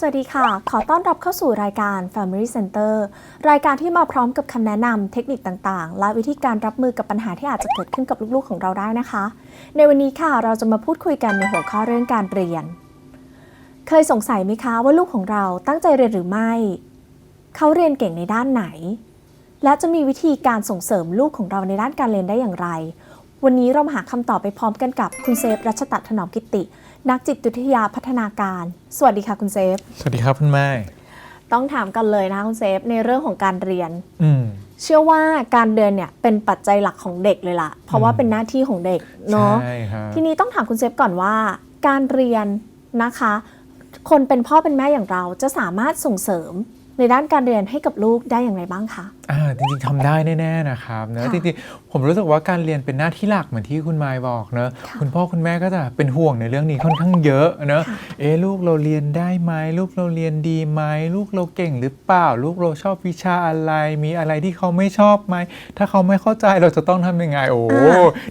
สวัสดีค่ะ ขอต้อนรับเข้าสู่รายการ Family Center รายการที่มาพร้อมกับคำแนะนำเทคนิคต่างๆ และวิธีการรับมือกับปัญหาที่อาจจะเกิดขึ้นกับลูกๆของเราได้นะคะ ในวันนี้ค่ะเราจะมาพูดคุยกันในหัวข้อเรื่องการเรียน เคยสงสัยไหมคะว่าลูกของเราตั้งใจเรียนหรือไม่ เขาเรียนเก่งในด้านไหน และจะมีวิธีการส่งเสริมลูกของเราในด้านการเรียนได้อย่างไร วันนี้เรามาหาคำตอบไปพร้อมกันกับคุณเซฟรัชตัดถนอมกิติ นักจิตวิทยาพัฒนาการ สวัสดีค่ะคุณเซฟ สวัสดีครับคุณแม่ต้องถามกันเลยนะคะคุณเซฟในเรื่องของการเรียน อืมเชื่อว่าการเรียนเนี่ยเป็นปัจจัยหลักของเด็กเลยล่ะ เพราะว่าเป็นหน้าที่ของเด็กเนาะใช่ครับทีนี้ต้องถามคุณเซฟก่อนว่า การเรียนนะคะ คนเป็นพ่อเป็นแม่อย่างเราจะสามารถส่งเสริมในด้านการเรียนให้กับลูกได้อย่างไรบ้างคะอ่าจริงๆทำได้แน่ๆนะครับเนอะค่ะจริงๆผมรู้สึกว่าการเรียนเป็นหน้าที่หลักเหมือนที่คุณมายบอกเนอะค่ะคุณพ่อคุณแม่ก็จะเป็นห่วงในเรื่องนี้ค่อนข้างเยอะเนอะค่ะเอ๊ะลูกเราเรียนได้ไหมลูกเราเรียนดีไหมลูกเราเก่งหรือเปล่า ลูกเราชอบวิชาอะไร มีอะไรที่เขาไม่ชอบไหมถ้าเขาไม่เข้าใจเราจะต้องทำยังไงโอ้โห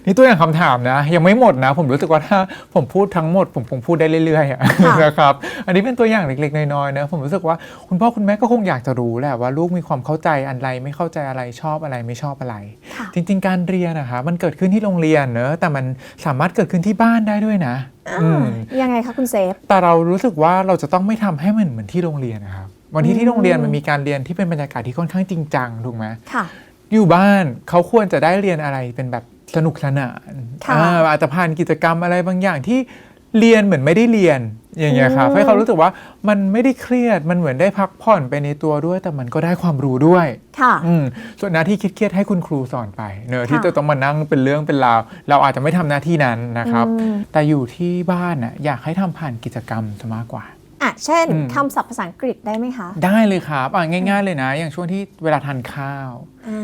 นี่ตัวอย่างคำถามนะ ยังไม่หมดนะ ผมรู้สึกว่าถ้าผมพูดทั้งหมด ผมคงพูดได้เรื่อยๆอะ ค่ะ นะครับ อันนี้เป็นตัวอย่างเล็กๆ น้อยๆนะ ผมรู้สึกว่าคุณพ่อคุณแม่ก็คงอยากจะรู้แหละว่าลูกมีความเข้าใจอะไรไม่เข้าใจอะไรชอบอะไรไม่ชอบอะไรค่ะจริง ๆ การเรียนนะคะมันเกิดขึ้นที่โรงเรียนเนอะแต่มันสามารถเกิดขึ้นที่บ้านได้ด้วยนะอืมยังไงคะคุณเซฟแต่เรารู้สึกว่าเราจะต้องไม่ทำให้มันเหมือนที่โรงเรียนนะครับวันที่ที่โรงเรียนมันมีการเรียนที่เป็นบรรยากาศที่ค่อนข้างจริงจังถูกไหมค่ะอยู่บ้านเขาควรจะได้เรียนอะไรเป็นแบบสนุกสนานค่ะอ่าอาจจะผ่านกิจกรรมอะไรบางอย่างที่เรียนเหมือนไม่ได้เรียน อย่างเงี้ยครับอืมให้เขารู้สึกว่ามันไม่ได้เครียดมันเหมือนได้พักผ่อนไปในตัวด้วย แต่มันก็ได้ความรู้ด้วยค่ะอืมส่วนหน้าที่เครียดๆให้คุณครูสอนไปเนอะที่ค่ะจะต้องมานั่งเป็นเรื่องเป็นราวเราอาจจะไม่ทำหน้าที่นั้นนะครับอืมแต่อยู่ที่บ้านน่ะอยากให้ทำผ่านกิจกรรมซะมากกว่าอะเช่นอืมคำศัพท์ภาษาอังกฤษได้ไหมคะ ได้เลยครับอะง่าย ๆ เลยนะ อย่างช่วงที่เวลาทานข้าว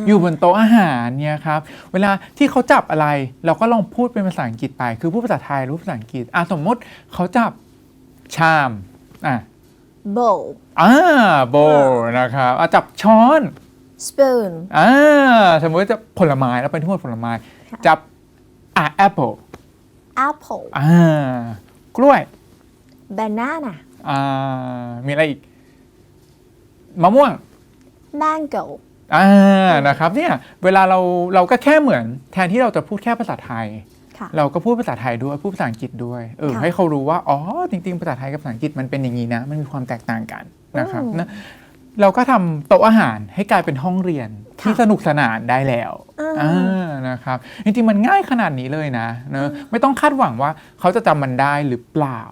าอยู่บนโต๊ะอาหารเนี่ยครับเวลาที่เขาจับอะไร เราก็ลองพูดเป็นภาษาอังกฤษไป คือพูดภาษาไทยรู้ภาษาอังกฤษอะสมมติเขาจับ ชามอะ bowl อ่าโบนะครับอะจับช้อน spoon อ่าสมมติจะผลไม้แล้วเป็นทั้งหมดผลไม้ค่ะจับอะแอปเปิล apple อ่ากล้วย banana อ่ามีอะไรอีกมะม่วง mango อ่านะครับเนี่ยเวลาเราเราก็แค่เหมือน แทนที่เราจะพูดแค่ภาษาไทยค่ะ เราก็พูดภาษาไทยด้วยพูดภาษาอังกฤษด้วยเออค่ะให้เขารู้ว่าอ๋อจริงๆภาษาไทยกับภาษาอังกฤษมันเป็นอย่างนี้นะ มันมีความแตกต่างกันนะครับอืมนะเราก็ทำโต๊ะอาหารให้กลายเป็นห้องเรียนที่ค่ะสนุกสนานได้แล้วอ่าอ่านะครับจริงๆมันง่ายขนาดนี้เลยนะเนอะไม่ต้องคาดหวังว่าเขาจะจำมันได้หรือเปล่า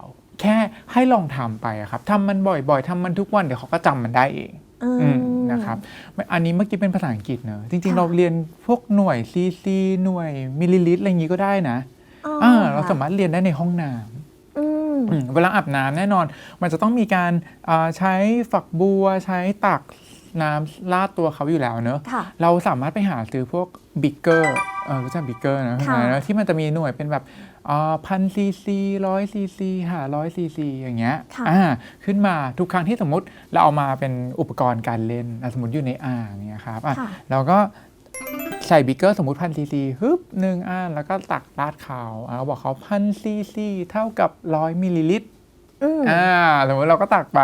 แค่ให้ลองทำไปอะครับทำมันบ่อยๆทำมันทุกวันเดี๋ยวเขาก็จำมันได้เองอืมอืม นะครับ อันนี้เมื่อกี้เป็นภาษาอังกฤษเนอะจริงค่ะๆเราเรียนพวกหน่วยซีซีหน่วยมิลลิลิตรอะไรอย่างงี้ก็ได้นะอ๋ออ่าเราค่ะสามารถเรียนได้ในห้องน้อืมำอืมเวลาอาบน้ำแน่นอน มันจะต้องมีการอ่าใช้ฝักบัวใช้ตักน้ำลาดตัวเขาอยู่แล้วเนอะค่ะเราสามารถไปหาซื้อพวกบิ๊กเกอร์เออรู้จักบิ๊กเกอร์นะค่ะนะที่มันจะมีหน่วยเป็นแบบ พันซีซีร้อยซีซีห้าร้อยซีซีอย่างเงี้ยค่ะอ่าขึ้นมาทุกครั้งที่สมมติเราเอามาเป็นอุปกรณ์การเล่นอะสมมติอยู่ในอ่างเนี่ยครับอะค่ะ เราก็ใส่บิ๊กเกอร์สมมติพันซีซีฮึบหนึ่งอ่านแล้วก็ตักราดเขาอ่าบอกเขาพันซีซีเท่ากับร้อยมิลลิลิตร อืม อ่าสมมติเราก็ตักไป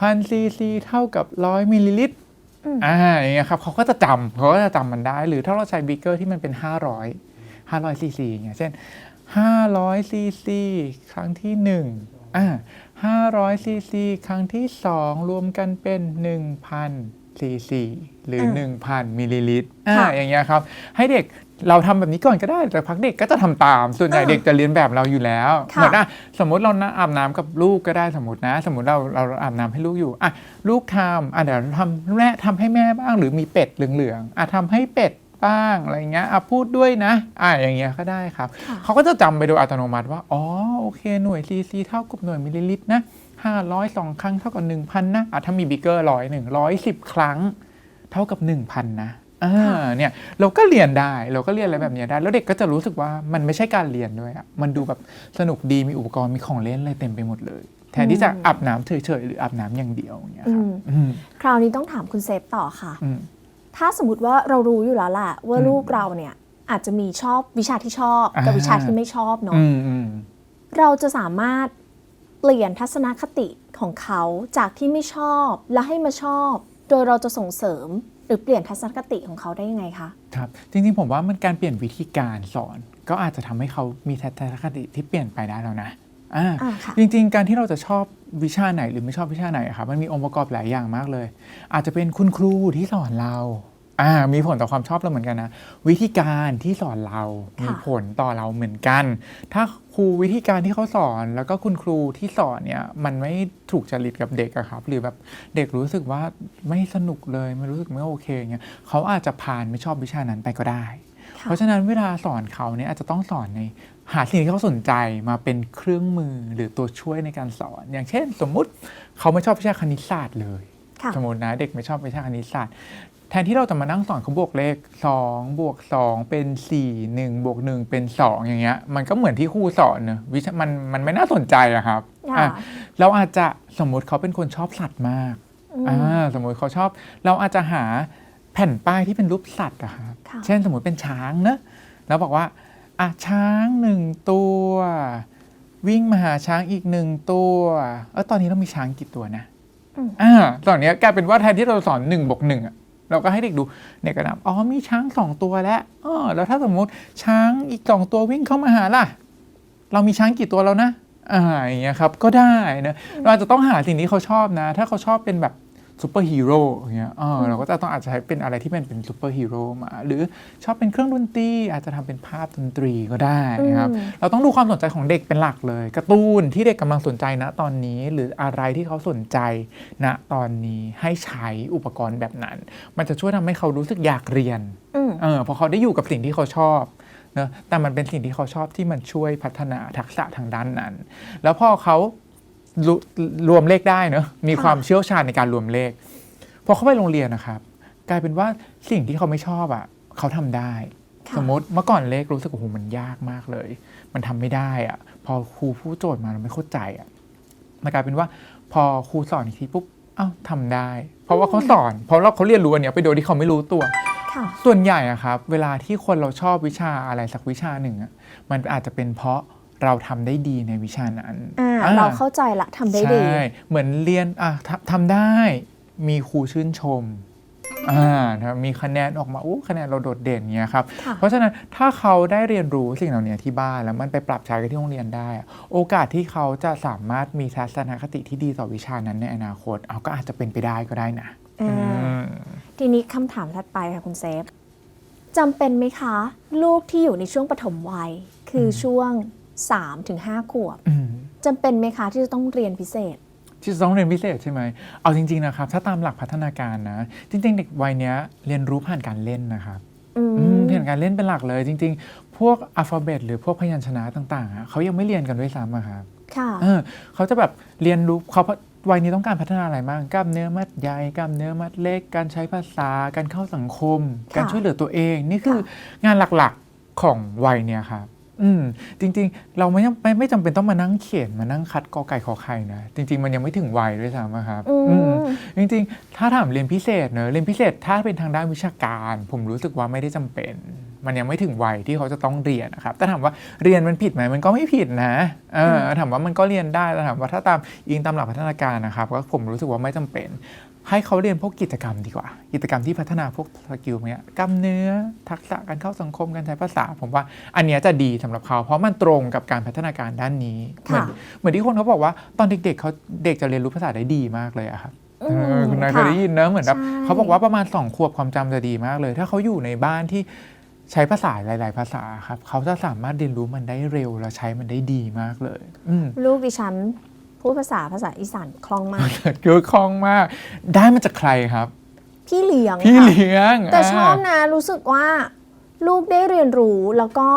พันซีซีเท่ากับร้อยมิลลิลิตรอืม อ่าอย่างเงี้ยครับเขาก็จะจำเขาก็จะจำมันได้ หรือถ้าเราใช้บิ๊กเกอร์ที่มันเป็น 500 500ซีซีอย่างเงี้ยเช่น 500ซีซีครั้งที่ 1 อ่า500ซีซีครั้งที่ 2 รวมกันเป็น 1,000ซีซีหรืออ่า1,000มิลลิลิตรอ่าค่ะอย่างเงี้ยครับ ให้เด็กเราทำแบบนี้ก่อนก็ได้แต่พักเด็กก็จะทำตาม ส่วนใหญ่อ่าเด็กจะเรียนแบบเราอยู่แล้วค่ะเหมือนอะสมมติเรานะอาบน้ำกับลูกก็ได้สมมตินะ สมมติเราเราอาบน้ำให้ลูกอยู่อะลูกทำอะเดี๋ยวทำแม่ทำให้แม่บ้างหรือมีเป็ดเหลืองๆอะทำให้เป็ด บ้างอะไรเงี้ยอะพูดด้วยนะอะอย่างเงี้ยก็ได้ครับค่ะเขาก็จะจำไปโดยอัตโนมัติว่า อ๋อ โอเค หน่วยซีซีเท่ากับหน่วยมิลลิลิตรนะห้าร้อยสองครั้งเท่ากับหนึ่งพันนะอะถ้ามีบิ๊กเกอร์ร้อยหนึ่งร้อยสิบครั้ง เท่ากับหนึ่งพันนะอ่าเนี่ยเราก็เรียนได้เราก็เรียนอะไรแบบเนี้ยได้ แล้วเด็กก็จะรู้สึกว่ามันไม่ใช่การเรียนด้วยอะมันดูแบบสนุกดีมีอุปกรณ์มีของเล่นอะไรเต็มไปหมดเลย แทนที่จะอาบน้ำเฉยๆหรืออาบน้ำอย่างเดียวอย่างเงี้ยครับอืมอืมคราวนี้ต้องถามคุณเซฟต่อค่ะอืม ถ้าสมมติว่าเรารู้อยู่แล้วแหละว่าอืมลูกเราเนี่ยอาจจะมีชอบวิชาที่ชอบอ่ากับวิชาที่ไม่ชอบเนาะอืมอืมเราจะสามารถเปลี่ยนทัศนคติของเขาจากที่ไม่ชอบแล้วให้มาชอบ โดยเราจะส่งเสริมหรือเปลี่ยนทัศนคติของเขาได้ยังไงคะครับจริงๆผมว่ามันการเปลี่ยนวิธีการสอน ก็อาจจะทำให้เขามีทัศนคติที่เปลี่ยนไปได้แล้วนะอ่าอ่าค่ะจริง ๆ การที่เราจะชอบ วิชาไหนหรือไม่ชอบวิชาไหนอะครับมันมีองค์ประกอบหลายอย่างมากเลย อาจจะเป็นคุณครูที่สอนเราอ่ามีผลต่อความชอบเราเหมือนกันนะวิธีการที่สอนเราค่ะมีผลต่อเราเหมือนกัน ถ้าครูวิธีการที่เขาสอนแล้วก็คุณครูที่สอนเนี่ยมันไม่ถูกจริตกับเด็กอะครับ หรือแบบเด็กรู้สึกว่าไม่สนุกเลยไม่รู้สึกไม่โอเคเงี้ยเขาอาจจะผ่านไม่ชอบวิชานั้นไปก็ได้ค่ะเพราะฉะนั้นเวลาสอนเขาเนี่ยอาจจะต้องสอนใน หาสิ่งที่เขาสนใจมาเป็นเครื่องมือหรือตัวช่วยในการสอน อย่างเช่น สมมุติเขาไม่ชอบวิชาคณิตศาสตร์เลยค่ะสมมตินะเด็กไม่ชอบวิชาคณิตศาสตร์ แทนที่เราจะมานั่งสอนเขาบวกเลข2บวก2เป็น 4 1บวก1เป็น 2 อย่างเงี้ย มันก็เหมือนที่ครูสอนเนอะวิชามันมันไม่น่าสนใจอะครับค่ะอะเราอาจจะสมมติเขาเป็นคนชอบสัตว์มากอืมอ่าสมมติเขาชอบ เราอาจจะหาแผ่นป้ายที่เป็นรูปสัตว์อะครับค่ะเช่นสมมติเป็นช้างเนอะแล้วบอกว่า อะช้างหนึ่งตัว วิ่งมาหาช้างอีกหนึ่งตัวเออตอนนี้เรามีช้างกี่ตัวนะอืมอ่าตอนเนี้ยกลายเป็นว่าแทนที่เราสอนหนึ่งบวกหนึ่งอะเราก็ให้เด็กดูเด็กก็นับอ๋อมีช้างสองตัวแล้วอ๋อแล้วถ้าสมมุติช้างอีกสองตัววิ่งเข้ามาหาล่ะ เรามีช้างกี่ตัวแล้วนะอ่าอย่างเงี้ยครับก็ได้นะเราอาจจะต้องหาสิ่งที่เขาชอบนะ ถ้าเขาชอบเป็นแบบ ซูเปอร์ฮีโร่อย่างเงี้ยเออเราก็จะต้องอาจจะใช้เป็นอะไรที่เป็นเป็นซูเปอร์ฮีโร่มา หรือชอบเป็นเครื่องดนตรีอาจจะทำเป็นภาพดนตรีก็ได้นะครับอืมเราต้องดูความสนใจของเด็กเป็นหลักเลยการ์ตูนที่เด็กกำลังสนใจณตอนนี้ หรืออะไรที่เขาสนใจณตอนนี้ให้ใช้อุปกรณ์แบบนั้น มันจะช่วยทำให้เขารู้สึกอยากเรียนอืมเออพอเขาได้อยู่กับสิ่งที่เขาชอบเนอะแต่มันเป็นสิ่งที่เขาชอบที่มันช่วยพัฒนาทักษะทางด้านนั้น แล้วพอเขา รวรวมเลขได้เนอะมีค่ะความเชี่ยวชาญในการรวมเลขพอเขาไปโรงเรียนนะครับ กลายเป็นว่าสิ่งที่เขาไม่ชอบอะเขาทำได้ค่ะสมมติเมื่อก่อนเลขรู้สึกโอ้โหมันยากมากเลย มันทำไม่ได้อะพอครูผู้โจทย์มาเราไม่เข้าใจอะมันกลายเป็นว่า พอครูสอนอีกทีปุ๊บอ้าวทำได้ เพราะว่าเขาสอน เพราะเราเขาเรียนรู้อันเนี้ยไปโดยที่เขาไม่รู้ตัวค่ะส่วนใหญ่อะครับ เวลาที่คนเราชอบวิชาอะไรสักวิชาหนึ่งอะมันอาจจะเป็นเพราะ เราทำได้ดีในวิชานั้นอ่าอ่เราเข้าใจละทำได้ดีใช่เหมือนเรียนอะทำทำได้มีครูชื่นชมอ่านะมีคะแนนออกมาอู้คะแนนเราโดดเด่นเงี้ยครับค่ะเพราะฉะนั้นถ้าเขาได้เรียนรู้สิ่งเหล่านี้ที่บ้านแล้วมันไปปรับใช้กันที่โรงเรียนได้อะโอกาสที่เขาจะสามารถมีทัศนคติที่ดีต่อวิชานั้นในอนาคต เอาก็อาจจะเป็นไปได้ก็ได้นะอ่าอืมทีนี้คำถามถัดไปค่ะคุณเซฟจำเป็นไหมคะ ลูกที่อยู่ในช่วงปฐมวัย คืออช่วง 3-5ขวบอืมจำเป็นไหมคะที่จะต้องเรียนพิเศษ ที่จะต้องเรียนพิเศษใช่ไหม เอาจริง ๆ นะครับ ถ้าตามหลักพัฒนาการนะ จริง ๆ เด็กวัยเนี้ยเรียนรู้ผ่านการเล่นนะครับอืมอืมผ่านการเล่นเป็นหลักเลยจริง ๆ พวกอัลฟาเบตหรือพวกพยัญชนะต่างๆอะเขายังไม่เรียนกันด้วยซ้ำอะครับค่ะเออเขาจะแบบเรียนรู้เขาวัยนี้ต้องการพัฒนาอะไรบ้างกล้ามเนื้อมัดใหญ่กล้ามเนื้อมัดเล็ก การใช้ภาษา การเข้าสังคมค่ะการช่วยเหลือตัวเอง นี่คือค่ะงานหลักๆของวัยเนี้ยครับ อืมจริงๆ เราไม่จำไม่ไม่จำเป็นต้องมานั่งเขียนมานั่งคัดกอไก่ขอไข่นะจริง ๆ มันยังไม่ถึงวัยด้วยซ้ำอะครับอือืมมจริงๆ ถ้าถามเรียนพิเศษเนอะเรียนพิเศษถ้าเป็นทางด้านวิชาการ ผมรู้สึกว่าไม่ได้จำเป็น มันยังไม่ถึงวัยที่เขาจะต้องเรียนนะครับแต่ถามว่าเรียนมันผิดไหมมันก็ไม่ผิดนะเออถามว่ามันก็เรียนได้แต่ถามว่าถ้าตามอิงตามหลักพัฒนาการนะครับก็ผมรู้สึกว่าไม่จำเป็น ให้เขาเรียนพวกกิจกรรมดีกว่า กิจกรรมที่พัฒนาพวกสกิลเนี้ยกล้ามเนื้อทักษะการเข้าสังคมการใช้ภาษา ผมว่าอันเนี้ยจะดีสำหรับเขา เพราะมันตรงกับการพัฒนาการด้านนี้ เหมือนค่ะเหมือนที่คนเขาบอกว่าตอนเด็กๆเขาเด็กจะเรียนรู้ภาษาได้ดีมากเลยอะครับอืเอมอคุณนายเคยค่ะได้ยินเนอะเหมือนแบบใช่เขาบอกว่าประมาณสองขวบความจำจะดีมากเลย ถ้าเขาอยู่ในบ้านที่ใช้ภาษาหลาย ๆ ภาษาครับเขาจะสามารถเรียนรู้มันได้เร็วและใช้มันได้ดีมากเลยอืมลูกดิฉัน พูดภาษาภาษาอีสานคล่องมาก คือคล่องมาก ได้มาจากใครครับ พี่เลี้ยงพี่ค่ะเลี้ยง แต่ชอบานะ รู้สึกว่าลูกได้เรียนรู้แล้วก็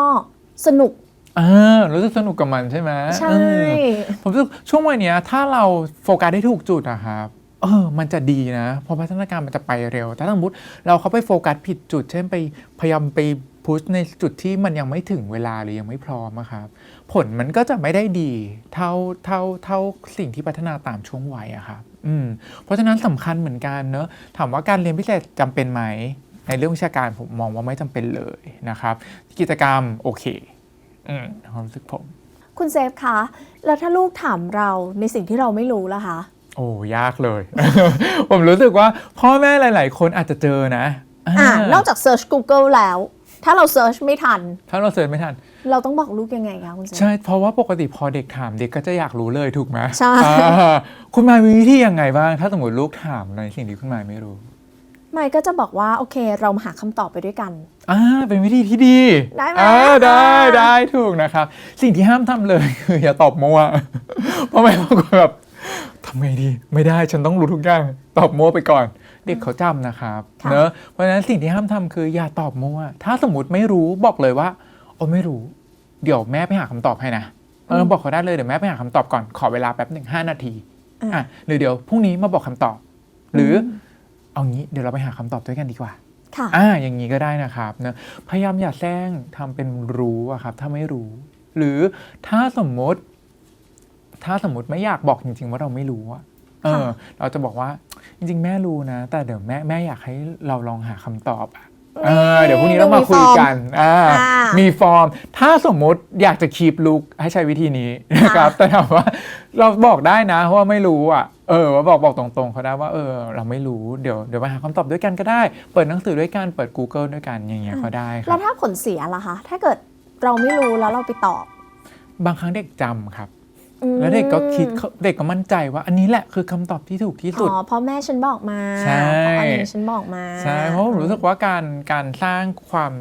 สนุกอ่ารู้สึกสนุกกับมันใช่ไหมใช่อืมผมรู้สึกช่วงวัยเนี้ย ถ้าเราโฟกัสได้ถูกจุดอะครับเออ มันจะดีนะ เพราะพัฒนาการมันจะไปเร็ว แต่ถ้าสมมติเราเขาไปโฟกัสผิดจุด เช่นไปพยายามไปพุชในจุดที่มันยังไม่ถึงเวลาหรือยังไม่พร้อมอะครับ ผลมันก็จะไม่ได้ดีเท่าเท่าเท่าสิ่งที่พัฒนาตามช่วงวัยอะครับอืมเพราะฉะนั้นสำคัญเหมือนกันเนอะถามว่าการเรียนพิเศษจำเป็นไหม ในเรื่องวิชาการผมมองว่าไม่จำเป็นเลยนะครับ กิจกรรมโอเคอืมความรู้สึกผม คุณเซฟคะแล้วถ้าลูกถามเราในสิ่งที่เราไม่รู้ล่ะคะโอ้ยากเลย ผมรู้สึกว่าพ่อแม่หลาย ๆ คนอาจจะเจอนะอ่าอ่านอกจาก Search Google แล้ว ถ้าเรา Search ไม่ทัน ถ้าเราเสิร์ชไม่ทัน เราต้องบอกลูกยังไงคะคุณเซฟใช่ เพราะว่าปกติพอเด็กถามเด็กก็จะอยากรู้เลยถูกไหมใช่ อ่าคุณหมายมีวิธียังไงบ้าง ถ้าสมมติลูกถามในสิ่งที่คุณหมายไม่รู้ไม่ก็จะบอกว่าโอเค เรามาหาคำตอบไปด้วยกัน อ่าเป็นวิธีที่ดีได้ไหม อ่าได้ได้ถูกนะครับ สิ่งที่ห้ามทำเลยคืออย่าตอบมั่วเพราะไม่บางคนแบบทำไงดี ไม่ได้ฉันต้องรู้ทุกอย่างตอบมั่วไปก่อน เด็กเขาจำนะครับค่ะเนอะเพราะฉะนั้นสิ่งที่ห้ามทำคืออย่าตอบมั่ว ถ้าสมมติไม่รู้บอกเลยว่าโอ้ไม่รู้ เดี๋ยวแม่ไปหาคำตอบให้นะเออบอกเขาได้เลยเดี๋ยวแม่ไปหาคำตอบก่อนขอเวลาแป๊บหนึ่งห้านาทีอะอะหรือเดี๋ยวพรุ่งนี้มาบอกคำตอบ หรืออเอางี้เดี๋ยวเราไปหาคำตอบด้วยกันดีกว่าค่ะอ่าอย่างนี้ก็ได้นะครับเนะพยายามอย่าแซงทำเป็นรู้อะครับถ้าไม่รู้ หรือถ้าสมมติ ถ้าสมมติไม่อยากบอกจริง ๆ ว่าเราไม่รู้อะเออ เราจะบอกว่า จริงๆแม่รู้นะ แต่เดี๋ยวแม่แม่อยากให้เราลองหาคำตอบอะเออเดี๋ยวพรุ่งนี้เรามาคุยกันอ่าอ่ามีฟอร์ม ถ้าสมมติอยากจะคีบลุกให้ใช้วิธีนี้นะครับ แต่ถามว่าเราบอกได้นะว่าไม่รู้อะ เออว่าบอกบอกตรงๆเขาได้ว่าเออ เราไม่รู้เดี๋ยวเดี๋ยวมาหาคำตอบด้วยกันก็ได้ เปิดหนังสือด้วยกันเปิด Google ด้วยกันอย่างเงี้ยก็ได้คแล้รัวบถ้าผลเสียล่ะคะ ถ้าเกิดเราไม่รู้แล้วเราไปตอบบางครั้งเด็กจำครับอืม แล้วเด็กก็คิดเขาเด็กก็มั่นใจว่า อันนี้แหละคือคำตอบที่ถูกที่สุดอ๋อเพราะแม่ฉันบอกมาใช่เพราะอันนี้ฉันบอกมาใช่เพราะผมรู้สึกว่าการการสร้างความ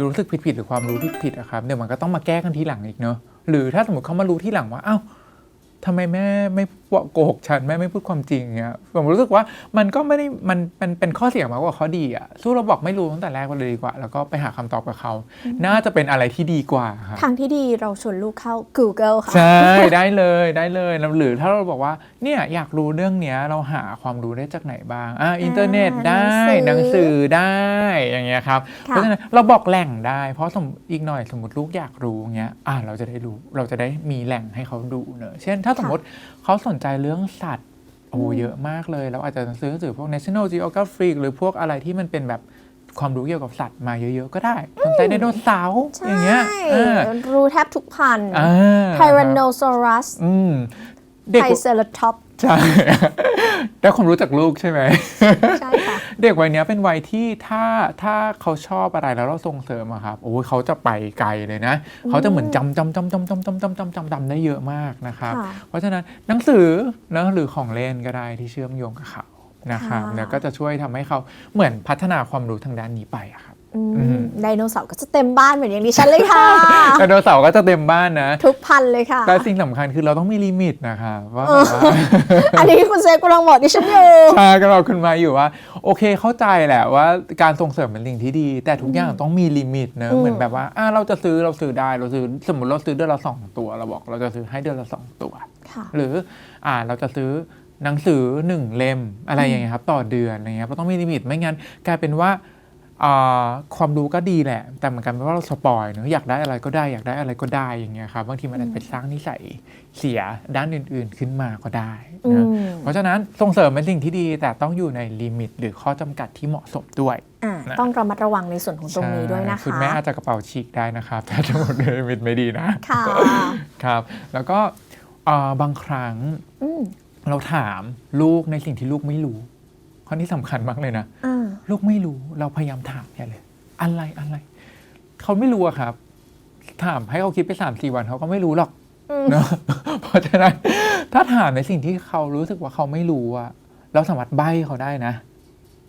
รู้สึกผิดๆหรือความรู้ผิดๆอะครับเดี๋ยวมันก็ต้องมาแก้กันทีหลังอีกเนอะหรือถ้าสมมติเขามารู้ที่หลังว่าอ้าว ทำไมแม่ไม่โกหกฉันแม่ไม่พูดความจริงเงี้ยผมรู้สึกว่ามันก็ไม่ได้มันมันเป็นข้อเสียมากกว่าข้อดีอะสู้เราบอกไม่รู้ตั้งแต่แรกไปเลยดีกว่า แล้วก็ไปหาคำตอบกับเขา น่าจะเป็นอะไรที่ดีกว่าครับทางที่ดีเราชวนลูกเข้า Google ค่ะใช่ได้เลยได้เลยแล้วหรือถ้าเราบอกว่าเนี่ยอยากรู้เรื่องเนี้ยเราหาความรู้ได้จากไหนบ้างอ่าอินเทอร์เน็ตได้หหนันังงสืสืออได้อย่างเงี้ยครับค่ะเพราะฉะนั้นเราบอกแหล่งได้ เพราะสมอีกหน่อยสมมติลูกอยากรู้เงี้ยอ่าเราจะได้รู้เราจะได้มีแหล่งให้เขาดูเนอะเช่นถ้าสมมติเขาสนใจเรื่องสัตว์โอ้เยอะมากเลยเราอาจจะซื้อหนังสือพวก National Geographic หรือพวกอะไรที่มันเป็นแบบความรู้เกี่ยวกับสัตว์มาเยอะๆ ก็ได้สนใจไดโนเสาร์ใช่อย่างเงี้ยอ่ารู้แทบทุกพันธุ์อ่า Tyrannosaurus อืมเด็ก Triceratops ใช่ได้ความรู้จากลูกใช่ไหมใช่ค่ะ เด็กวัยเนี้ยเป็นวัยที่ถ้าถ้าเขาชอบอะไรแล้วเราส่งเสริมอะครับโอ้ยเขาจะไปไกลเลยนะ เขาจะเหมือนจำจำจำจำจำจำจำจำจำจำได้เยอะมากนะครับค่ะเพราะฉะนั้นหนังสือนะหรือของเล่นก็ได้ที่เชื่อมโยงกับเขานะครับค่ะแล้วก็จะช่วยทำให้เขาเหมือนพัฒนาความรู้ทางด้านนี้ไปอะครับอืม อืม ไดโนเสาร์ก็จะเต็มบ้านเหมือนอย่างดิฉันเลยค่ะ ไดโนเสาร์ก็จะเต็มบ้านนะ ทุกพันธุ์เลยค่ะ แต่สิ่งสำคัญคือเราต้องมีลิมิตนะครับว่าแบบว่า อันนี้คุณเซฟกำลังบอกดิฉันอยู่ใช่ก็เราขึ้นมาอยู่ว่า โอเคเข้าใจแหละว่าการส่งเสริมเป็นสิ่งที่ดี แต่ทุกอย่างต้องมีลิมิตเนอะอืม เหมือนแบบว่าอะเราจะซื้อเราซื้อได้เราซื้อสมมติเราซื้อเดือนละสองตัวเราบอก เราจะซื้อให้เดือนละสองตัว ค่ะ หรืออ่าเราจะซื้อหนังสือหนึ่งเล่มอะไรอย่างเงี้ยครับต่อเดือนอะไรเงี้ยเราต้องมีลิมิตไม่งั้นกลายเป็นว่าอ่า ความรู้ก็ดีแหละ แต่เหมือนกันเป็นว่าเราสปอยเนอะอยากได้อะไรก็ได้อยากได้อะไรก็ได้อย่างเงี้ยครับบางทีมันอาจจะไปสร้างนิสัยเสียด้านอื่น ๆขึ้นมาก็ได้อืนะมเพราะฉะนั้นส่งเสริมเป็นสิ่งที่ดี แต่ต้องอยู่ในลิมิต หรือข้อจำกัดที่เหมาะสมด้วยอ่านะต้องระมัดระวังในส่วนของตรงนี้ด้วยนะใช่คุณคะแม่อาจจะกระเป๋าฉีกได้นะครับถ้าจะหมดลิมิตไม่ดีนะค่ะครับ แล้วก็เอ่อบางครั้งอืมเราถามลูกในสิ่งที่ลูกไม่รู้ข้อนี้สำคัญมากเลยนะอ่า ลูกไม่รู้เราพยายามถามแกเลยอะไรอะไรเขาไม่รู้อะครับ ถามให้เขาคิดไปสามสี่วันเขาก็ไม่รู้หรอกอืมเนอะเพราะฉะนั้นถ้าถามในสิ่งที่เขารู้สึกว่าเขาไม่รู้อะเราสามารถใบ้เขาได้นะ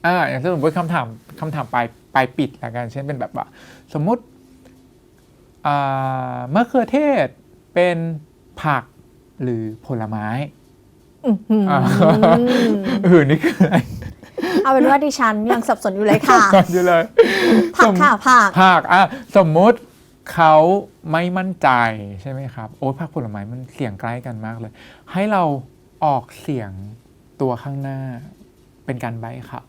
อ่าอย่างเช่นสมมติคำถามคำถามปลายปลายปิดละกันเช่นเป็นแบบว่า สมมุติอ่ามะเขือเทศเป็นผักหรือผลไม้ อื้อหืออ่าเออนี่คืออะไร เอาเป็นว่าดิฉันยังสับสนอยู่เลยค่ะอยู่เลยผักค่ะผักผักอะสมมุติเขาไม่มั่นใจใช่ไหมครับ โอ้ยผักผลไม้มันเสียงใกล้กันมากเลย ให้เราออกเสียงตัวข้างหน้าเป็นการใบ้ครับ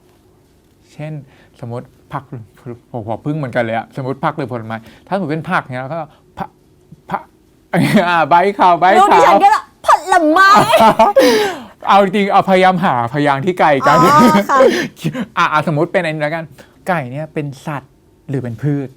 เช่นสมมติผักโอ้โหพึ่งเหมือนกันเลยอะสมมติผักหรือผลไม้ถ้าสมมติเป็นผักเนี่ยเราก็ผักผักอ่าใบข่าวใบลูกดิข่าฉัวนก็ละผลไม้ เอาจริงๆเอาพยายามหาพยางค์ที่ไกลกันอ๋อค่ะ อะอะสมมติเป็นอันนี้แล้วกัน ไก่เนี่ยเป็นสัตว์หรือเป็นพืช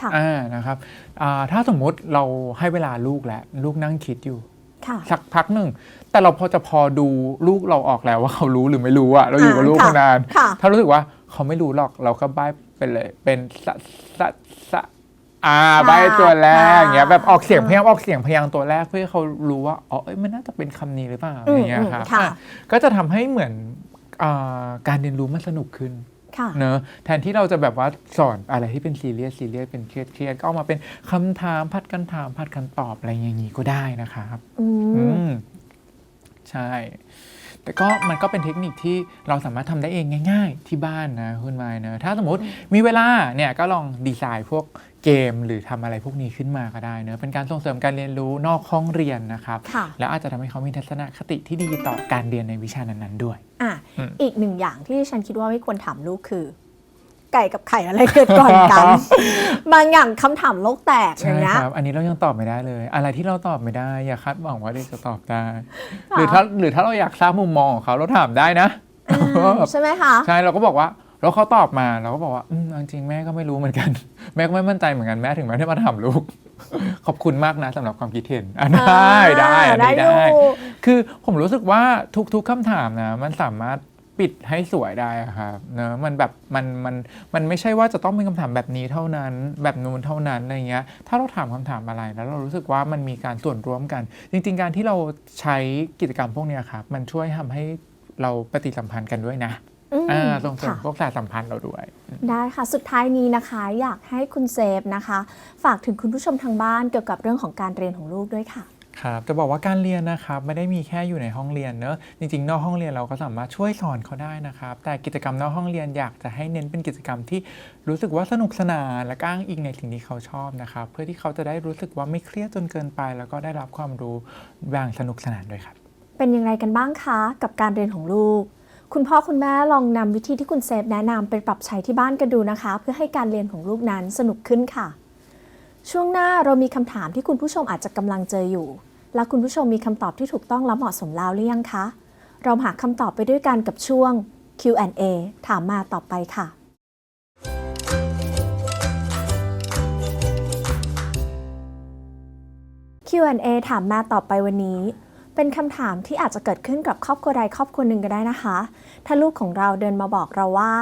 ค่ะ อ่านะครับอ่าถ้าสมมุติเราให้เวลาลูกแล้วลูกนั่งคิดอยู่ ค่ะ สักพักหนึ่ง แต่เราพอจะพอดูลูกเราออกแล้วว่าเขารู้หรือไม่รู้อะเราอยู่กับอ่าลูกค่ะมานาน ค่ะ ถ้ารู้สึกว่าเขาไม่รู้หรอกเราก็ใบ้ไปเลย เป็นสะสะสะ อ่าใบ้ตัวแรกอย่างเงี้ยแบบออกเสียงพยายามออกเสียงพยางค์ตัวแรกเพื่อให้เขารู้ว่าอ๋อเอ้ยมันน่าจะเป็นคำนี้หรือเปล่าอะไรเงี้ยครับอืมค่ะ อะก็จะทำให้เหมือนอ่าการเรียนรู้มันสนุกขึ้น ค่ะ เนอะแทนที่เราจะแบบว่าสอนอะไรที่เป็นซีเรียสซีเรียสเป็นเครียดเครียดก็เอามาเป็นคำถามผัดกันถามผัดกันตอบอะไรอย่างนี้ก็ได้นะครับ อือืมมใช่ แต่ก็มันก็เป็นเทคนิคที่เราสามารถทำได้เองง่าย ๆ ที่บ้านนะคุณไมายเนอะถ้าสมมติมีเวลาเนี่ยก็ลองดีไซน์พวกเกมหรือทำอะไรพวกนี้ขึ้นมาก็ได้เนอะเป็นการส่งเสริมการเรียนรู้นอกห้องเรียนนะครับค่ะแล้วอาจจะทำให้เขามีทัศนคติที่ดีต่อการเรียนในวิชานั้นๆด้วยอะอืมอีกหนึ่งอย่างที่ฉันคิดว่าไม่ควรถามลูกคือ ไก่กับไข่อะไรเกิดก่อนกัน บางอย่างคำถามโลกแตกอใช่ย่างเงี้ยครับอันนี้เรายังตอบไม่ได้เลย อะไรที่เราตอบไม่ได้ อย่าคาดหวังว่าเด็กจะตอบได้ค่ะหรือถ้าหรือถ้าเราอยากทราบมุมมองของเขาเราถามได้นะใช่ไหมคะใช่เราก็บอกว่าแล้วเขาตอบมาเราก็บอกว่าอืมเอาจริงๆแม่ก็ไม่รู้เหมือนกัน แม่ก็ไม่มั่นใจเหมือนกันแม่ถึงแม้ได้มาถามลูก ขอบคุณมากนะสำหรับความคิดเห็นอะได้ได้อันได้นี้อยู่ได้ คือผมรู้สึกว่าทุกๆคำถามนะ มันสามารถ ปิดให้สวยได้อะครับเนอะมันแบบมันมันมันไม่ใช่ว่าจะต้องเป็นคำถามแบบนี้เท่านั้น แบบนู้นเท่านั้นอะไรเงี้ยถ้าเราถามคำถามอะไรแล้วเรารู้สึกว่ามันมีการส่วนร่วมกัน จริง ๆ การที่เราใช้กิจกรรมพวกเนี้ยครับมันช่วยทำให้เราปฏิสัมพันธ์กันด้วยนะอืมอ่าส่งเสริมค่ะพวกสายสัมพันธ์เราด้วย ได้ค่ะ สุดท้ายนี้นะคะ อยากให้คุณเซฟนะคะ ฝากถึงคุณผู้ชมทางบ้านเกี่ยวกับเรื่องของการเรียนของลูกด้วยค่ะ ครับจะบอกว่าการเรียนนะครับไม่ได้มีแค่อยู่ในห้องเรียนเนอะจริงๆ นอกห้องเรียนเราก็สามารถช่วยสอนเขาได้นะครับแต่กิจกรรมนอกห้องเรียนอยากจะให้เน้นเป็นกิจกรรมที่รู้สึกว่าสนุกสนานและก้างอิงในสิ่งที่เขาชอบนะครับเพื่อที่เขาจะได้รู้สึกว่าไม่เครียดจนเกินไป แล้วก็ได้รับความรู้อย่างสนุกสนานด้วยครับ เป็นยังไงกันบ้างคะกับการเรียนของลูก คุณพ่อคุณแม่ลองนำวิธีที่คุณเซฟแนะนำไปปรับใช้ที่บ้านกันดูนะคะ เพื่อให้การเรียนของลูกนั้นสนุกขึ้นค่ะ ช่วงหน้าเรามีคำถามที่คุณผู้ชมอาจจะกำลังเจออยู่ และคุณผู้ชมมีคำตอบที่ถูกต้องและเหมาะสมแล้วหรือยังคะ เราหาคำตอบไปด้วยกันกับช่วง Q&A ถามมาตอบไปค่ะ Q&A ถามมาต่อไปวันนี้ เป็นคำถามที่อาจจะเกิดขึ้นกับครอบครัวใดครอบครัวหนึ่งก็ได้นะคะ ถ้าลูกของเราเดินมาบอกเราว่า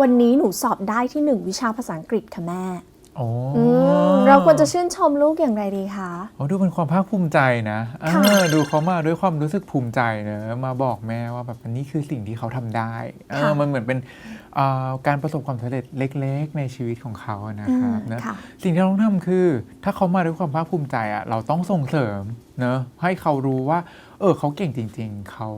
วันนี้หนูสอบได้ที่หนึ่งวิชาภาษาอังกฤษค่ะแม่ โอ้อืมเราควรจะชื่นชมลูกอย่างไรดีคะ โอ้ดูเป็นความภาคภูมิใจนะเอค่ะ อดูเขามาด้วยความรู้สึกภูมิใจเนอะมาบอกแม่ว่าแบบนี่คือสิ่งที่เขาทำได้เออมันเหมือนเป็นเอ่อการประสบความสำเร็จเล็ก ๆ ในชีวิตของเขาอะนะอืคมรับนะ ค่ะ สิ่งที่เราต้องทำคือ ถ้าเขามาด้วยความภาคภูมิใจอะเราต้องส่งเสริมเนอะให้เขารู้ว่า เออเขาเก่งจริง ๆ เขา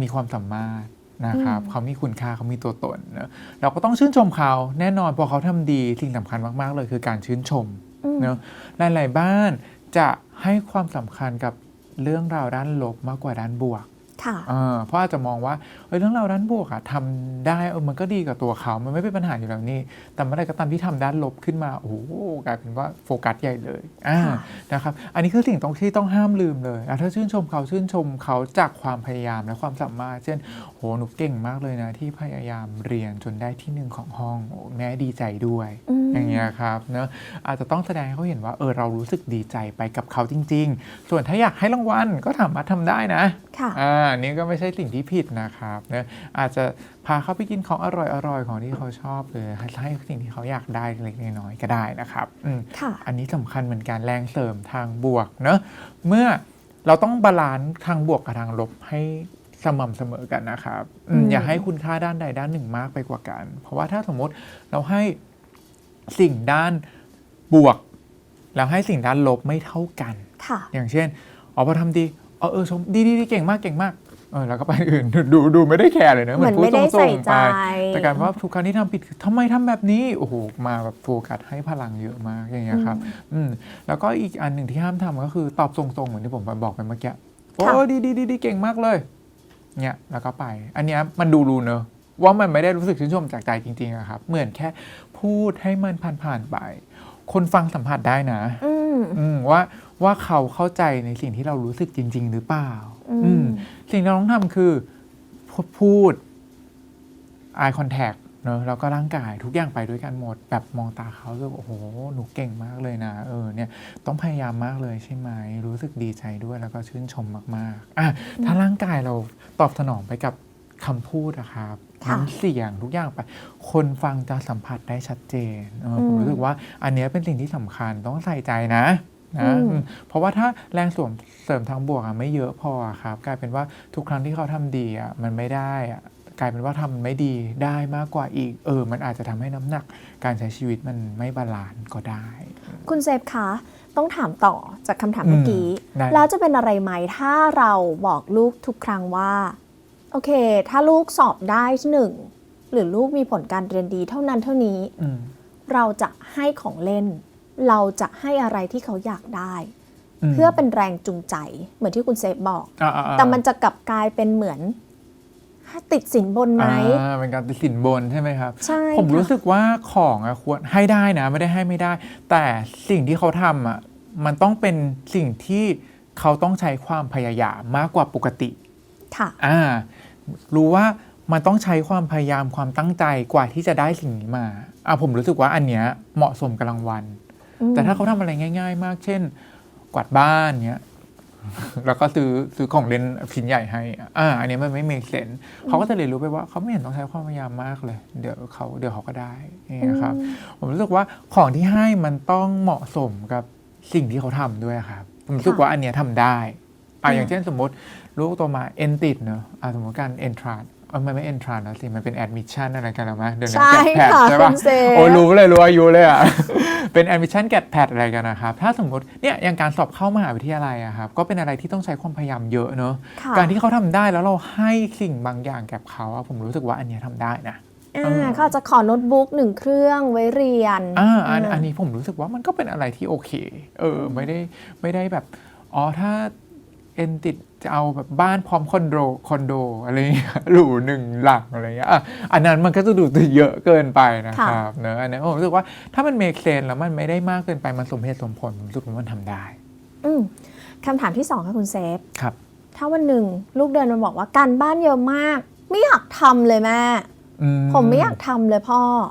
มีความสามารถ นะครับอืมเขามีคุณค่าเขามีตัวตนเนอะเราก็ต้องชื่นชมเขาแน่นอนพอเขาทำดีสิ่งสำคัญมาก ๆ เลยคือการชื่นชมอืมเนอะหลาย ๆ บ้านจะให้ความสำคัญกับเรื่องราวด้านลบมากกว่าด้านบวกค่ะ เออเพราะอาจจะมองว่าเอ้ยเรื่องราวด้านบวกอะทำได้เออมันก็ดีกับตัวเขา มันไม่เป็นปัญหาอยู่แล้วนี่ แต่เมื่อไหรก็ตามที่ทำด้านลบขึ้นมา โอ้โหกลายเป็นว่าโฟกัสใหญ่เลยอ่าค่ะนะครับ อันนี้คือสิ่งต้องที่ต้องห้ามลืมเลยอะถ้าชื่นชมเขาชื่นชมเขาจากความพยายามและความสามารถ เช่น โห หนูเก่งมากเลยนะ ที่พยายามเรียนจนได้ที่หนึ่งของห้องโอ้แม่ดีใจด้วยอืมอย่างเงี้ยครับเนอะอาจจะต้องแสดงให้เขาเห็นว่า เออ เรารู้สึกดีใจไปกับเขาจริง ๆ ส่วนถ้าอยากให้รางวัลก็สามารถทำได้นะ ค่ะอ่านี่ก็ไม่ใช่สิ่งที่ผิดนะครับเนอะอาจจะพาเขาไปกินของอร่อยๆของที่เขาชอบเลยให้ให้สิ่งที่เขาอยากได้เล็กๆน้อยๆก็ได้นะครับอืมค่ะอันนี้สำคัญเหมือนกันแรงเสริมทางบวกเนอะเมื่อเราต้องบาลานซ์ทางบวกกับทางลบให้สม่ำเสมอกันนะครับอืมอืมอย่าให้คุณค่าด้านใดด้านหนึ่งมากไปกว่ากัน เพราะว่าถ้าสมมติเราให้สิ่งด้านบวก แล้วให้สิ่งด้านลบไม่เท่ากันค่ะอย่างเช่นอ๋อพอทำดี อ๋อเออชมดีดีดีเก่งมากเก่งมากเออแล้วก็ไปอื่นดูดูไม่ได้แคร์เลยนะเหมือนพูไม่ได้ส่ใส่งๆใจไปแต่การว่าทุกครั้งที่ทำผิดคือทำไมทำแบบนี้โอ้โหมาแบบโฟกัสให้พลังเยอะมากอย่างเงี้ยครับอืมแล้วก็อีกอันหนึ่งที่ห้ามทำก็คือตอบตรงๆเหมือนที่ผมบอกไปเมื่อกี้โอ้ค่ะดีดีดีดีเก่งมากเลยเนี่ยแล้วก็ไป อันเนี้ยมันดูรู้เนอะว่ามันไม่ได้รู้สึกชื่นชมจากใจจริงๆอะครับ เหมือนแค่พูดให้มันผ่านๆไป คนฟังสัมผัสได้นะอืมอืมว่า ว่าเขาเข้าใจในสิ่งที่เรารู้สึกจริง ๆ หรือเปล่า อืมอืมสิ่งที่เราต้องทำคือพูดพูด eye contact เนอะแล้วก็ร่างกายทุกอย่างไปด้วยกันหมด แบบมองตาเขารู้สึกว่าโอ้โห หนูเก่งมากเลยนะ เออ เนี่ยต้องพยายามมากเลยใช่ไหม รู้สึกดีใจด้วยแล้วก็ชื่นชมมากๆอะถ้าร่างกายเราตอบสนองไปกับคำพูดนะครับค่ะน้ำเสียงทุกอย่างไป คนฟังจะสัมผัสได้ชัดเจนเออผมอืมรู้สึกว่าอันเนี้ยเป็นสิ่งที่สำคัญต้องใส่ใจนะ นะอืมอืมเพราะว่าถ้าแรงสวมเสริมทางบวกอะไม่เยอะพออะครับกลายเป็นว่าทุกครั้งที่เขาทำดีอะมันไม่ได้อะกลายเป็นว่าทำไม่ดีได้มากกว่าอีก เออ มันอาจจะทำให้น้ำหนัก การใช้ชีวิตมันไม่บาลานซ์ก็ได้ คุณเซฟคะต้องถามต่อจากคำถามเมื่อกี้ได้แล้วจะเป็นอะไรไหมถ้าเราบอกลูกทุกครั้งว่า โอเค ถ้าลูกสอบได้หนึ่งหรือลูกมีผลการเรียนดีเท่านั้นเท่านี้อืมเราจะให้ของเล่น เราจะให้อะไรที่เขาอยากได้มเพื่อเป็นแรงจูงใจ เหมือนที่คุณเซฟบอกอ่าอ่าอ่าแต่มันจะกลับกลายเป็นเหมือนติดสินบนไหมอ่าเป็นการติดสินบนใช่ไหมครับ ใช่ผมค่ะรู้สึกว่าของอะควรให้ได้นะไม่ได้ให้ไม่ได้ แต่สิ่งที่เขาทำอะมันต้องเป็นสิ่งที่เขาต้องใช้ความพยายามมากกว่าปกติ ค่ะ อ่า รู้ว่ามันต้องใช้ความพยายามความตั้งใจกว่าที่จะได้สิ่งนี้มา อ่าผมรู้สึกว่าอันเนี้ยเหมาะสมกับรางวัลอืม แต่ถ้าเขาทำอะไรง่าย ๆ มาก เช่น กวาดบ้านเนี้ยแล้วก็ซื้อซื้อของเล่นชิ้นใหญ่ให้ อะอ่าอันเนี้ยมันไม่เมกเซนเขาก็จะเรียนรู้ไปว่าเขาไม่เห็นต้องใช้ความพยายามมากเลย เดี๋ยวเขาเดี๋ยวเขาก็ได้นี่นะครับ ผมรู้สึกว่าของที่ให้มันต้องเหมาะสมกับสิ่งที่เขาทำด้วยครับ ผมรู้สึกว่าอันเนี้ยทำได้ อะอืมอย่างเช่นสมมติลูกตัวมาเอนติดเนอะอะสมมติการเอนทราน เออมันไม่เอนทรานแล้วสิ มันเป็นแอดมิชชั่นอะไรกันแล้วมั้ยเดี๋ยวนี้ใช่แกดแพดค่ะใช่คุปะณเซฟโอ้รู้เลยรู้อายุเลยอะ เป็นแอดมิชชั่นแกดแพดอะไรกันนะครับ ถ้าสมมติเนี่ยอย่างการสอบเข้ามหาวิทยาลัยอะครับก็เป็นอะไรที่ต้องใช้ความพยายามเยอะเนอะค่ะการที่เขาทำได้แล้วเราให้สิ่งบางอย่างแก่เขาอะผมรู้สึกว่าอันเนี้ยทำได้นะ อ่เออาเขาอาจจะขอโน้ตบุ๊กหนึ่งเครื่องไว้เรียน อ่าอันอ่าอันนี้ผมรู้สึกว่ามันก็เป็นอะไรที่โอเค เออ ไม่ได้ไม่ได้แบบ อ๋อ ถ้า เอ็นติดจะเอาแบบบ้านพร้อมคอนโดคอนโดอะไรอย่างเงี้ยหรูหนึ่งหลังอะไรเงี้ยอะอันนั้นมันก็จะดูเยอะเกินไปนะครับเนอะอันนี้ผมรู้สึกว่าถ้ามันเมคเซนแล้วมันไม่ได้มากเกินไปมันสมเหตุสมผลผมรู้สึกว่ามันทำได้ อืมคำถามที่สองค่ะคุณเซฟครับ ถ้าวันหนึ่งลูกเดินมาบอกว่าการบ้านเยอะมาก ไม่อยากทำเลยแม่อืผมไม่อยากทำเลยพ่ออ่า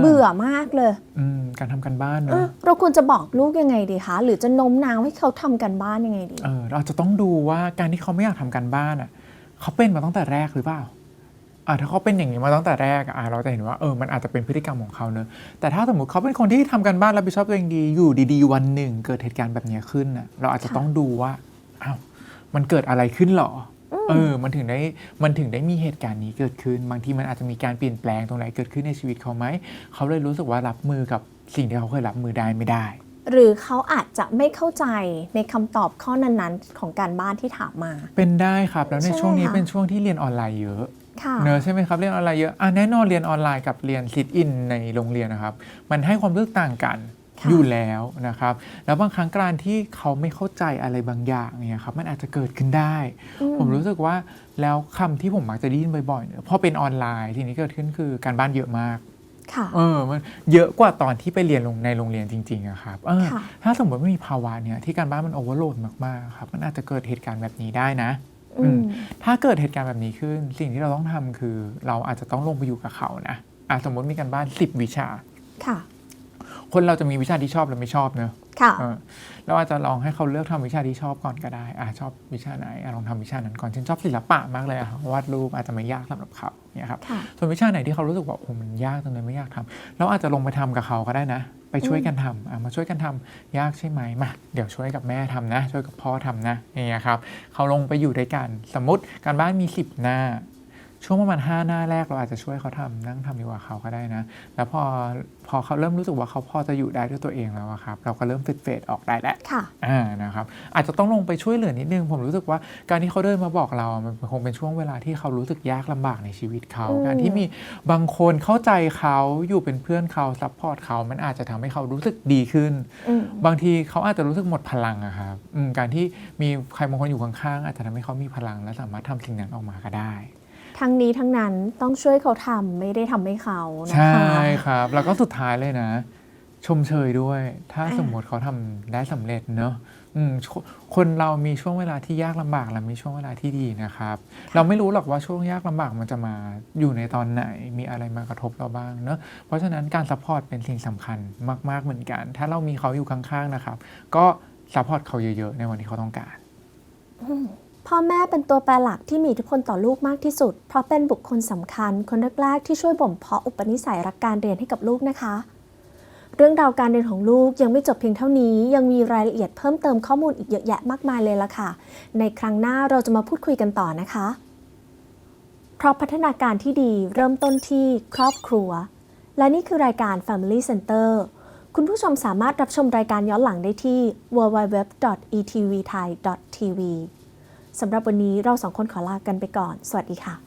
เบื่อมากเลยอืมการทำกันบ้านเอเนออะเราควรจะบอกลูกยังไงดีคะหรือจะโน้มน้าวให้เขาทำกันบ้านยังไงดีเออเราจะต้องดูว่าการที่เขาไม่อยากทำการบ้านอะเขาเป็นมาตั้งแต่แรกหรือเปล่าอ่าถ้าเขาเป็นอย่างนี้มาตั้งแต่แรกอะเราจะเห็นว่าเออมันอาจจะเป็นพฤติกรรมของเขาเนอะแต่ถ้าสมมติเขาเป็นคนที่ทำการบ้านรับผิดชอบตัวเองดีอยู่ดีๆ วันหนึ่ง เกิดเหตุการณ์แบบนี้ขึ้นอะเราอาจจะค่ะต้องดูว่าอ้าวมันเกิดอะไรขึ้นหรออม เออ มันถึงได้ มันถึงได้มีเหตุการณ์นี้เกิดขึ้น บางทีมันอาจจะมีการเปลี่ยนแปลงตรงไหนเกิดขึ้นในชีวิตเขาไหม เขาเลยรู้สึกว่ารับมือกับสิ่งที่เขาเคยรับมือได้ไม่ได้ หรือเขาอาจจะไม่เข้าใจในคำตอบข้อนั้นๆ ของการบ้านที่ถามมา เป็นได้ครับ แล้วในใช่ช่วงนี้ค่ะ เป็นช่วงที่เรียนออนไลน์เยอะ ค่ะ เนอะใช่ไหมครับเรียนออนไลน์เยอะอะแน่นอนเรียนออนไลน์กับเรียนซิทอินในโรงเรียนนะครับ มันให้ความรู้สึกต่างกันค่ะ อยู่แล้วนะครับ แล้วบางครั้งการที่เขาไม่เข้าใจอะไรบางอย่างเนี่ยครับมันอาจจะเกิดขึ้นได้อืผมรู้สึกว่าแล้วคำที่ผมมักจะได้ยินบ่อยๆเนี่ยพอเป็นออนไลน์ทีนี้เกิดขึ้นคือการบ้านเยอะมากค่ะเออมันเยอะกว่าตอนที่ไปเรียนลงในโรงเรียนจริงๆอะครับเออค่ะถ้าสมมติไม่มีภาวะเนี่ยที่การบ้านมันโอเวอร์โหลดมากๆครับมันอาจจะเกิดเหตุการณ์แบบนี้ได้นะอืมถ้าเกิดเหตุการณ์แบบนี้ขึ้น สิ่งที่เราต้องทำคือ เราอาจจะต้องลงไปอยู่กับเขานะอะสมมติมีการบ้าน 10 วิชา ค่ะคนเราจะมีวิชาที่ชอบและไม่ชอบเนอะค่ะเออเราอาจจะลองให้เขาเลือกทำวิชาที่ชอบก่อนก็ได้อะชอบวิชาไหนอะลองทำวิชานั้นก่อนเช่นชอบศิลปะมากเลยอะวาดรูปอาจจะไม่ยากสำหรับเขาเนี่ยครับค่ะส่วนวิชาไหนที่เขารู้สึกว่าโอ้มันยากจังเลยไม่อยากทำเราอาจจะลงไปทำกับเขาก็ได้นะ ไปช่วยกันทำอะมาช่วยกันทำยากใช่ไหมมาเดี๋ยวช่วยกับแม่ทำนะ ช่วยกับพ่อทำนะอย่างเงี้ยครับเขาลงไปอยู่ด้วยกันสมมติการบ้านมี 10 หน้า ช่วงประมาณ5หน้าแรกเราอาจจะช่วยเขาทำนั่งทำอยู่กับเขาก็ได้นะ แล้วพอพอเขาเริ่มรู้สึกว่าเขาพอจะอยู่ได้ด้วยตัวเองแล้วอะครับเราก็เริ่มเฟดเฟดออกได้แล้วค่ะอ่านะครับอาจจะต้องลงไปช่วยเหลือนิดนึง ผมรู้สึกว่าการที่เขาเดินมาบอกเรามันคงเป็นช่วงเวลาที่เขารู้สึกยากลำบากในชีวิตเขาอืมการที่มีบางคนเข้าใจเขาอยู่เป็นเพื่อนเขาซัพพอร์ตเขามันอาจจะทำให้เขารู้สึกดีขึ้นอืมบางทีเขาอาจจะรู้สึกหมดพลังอะครับอืมการที่มีใครบางคนอยู่ข้างๆอาจจะทำให้เขามีพลังและสามารถทำสิ่งนั้นออกมาก็ได้ ทั้งนี้ทั้งนั้นต้องช่วยเขาทำไม่ได้ทำให้เขานะใช่คะครับ แล้วก็สุดท้ายเลยนะ ชมเชยด้วย ถ้าอ่าสมมติเขาทำได้สำเร็จเนอะอืมคคนเรามีช่วงเวลาที่ยากลำบากและมีช่วงเวลาที่ดีนะครับ เราไม่รู้หรอกว่าช่วงยากลำบากมันจะมาอยู่ในตอนไหนมีอะไรมากระทบเราบ้างเนอะเพราะฉะนั้นการซัพพอร์ตเป็นสิ่งสำคัญมาก ๆเหมือนกัน ถ้าเรามีเขาอยู่ข้างๆนะครับ ก็ซัพพอร์ตเขาเยอะๆในวันที่เขาต้องการ พ่อแม่เป็นตัวแปรหลักที่มีอิทธิพลต่อลูกมากที่สุด เพราะเป็นบุคคลสำคัญ คนแรกๆที่ช่วยบ่มเพาะอุปนิสัยรักการเรียนให้กับลูกนะคะ เรื่องราวการเรียนของลูกยังไม่จบเพียงเท่านี้ ยังมีรายละเอียดเพิ่มเติมข้อมูลอีกเยอะแยะมากมายเลยละค่ะ ในครั้งหน้าเราจะมาพูดคุยกันต่อนะคะ เพราะพัฒนาการที่ดีเริ่มต้นที่ครอบครัว และนี่คือรายการ Family Center คุณผู้ชมสามารถรับชมรายการย้อนหลังได้ที่ www.etvthai.tv สำหรับวันนี้เราสองคนขอลากันไปก่อน สวัสดีค่ะ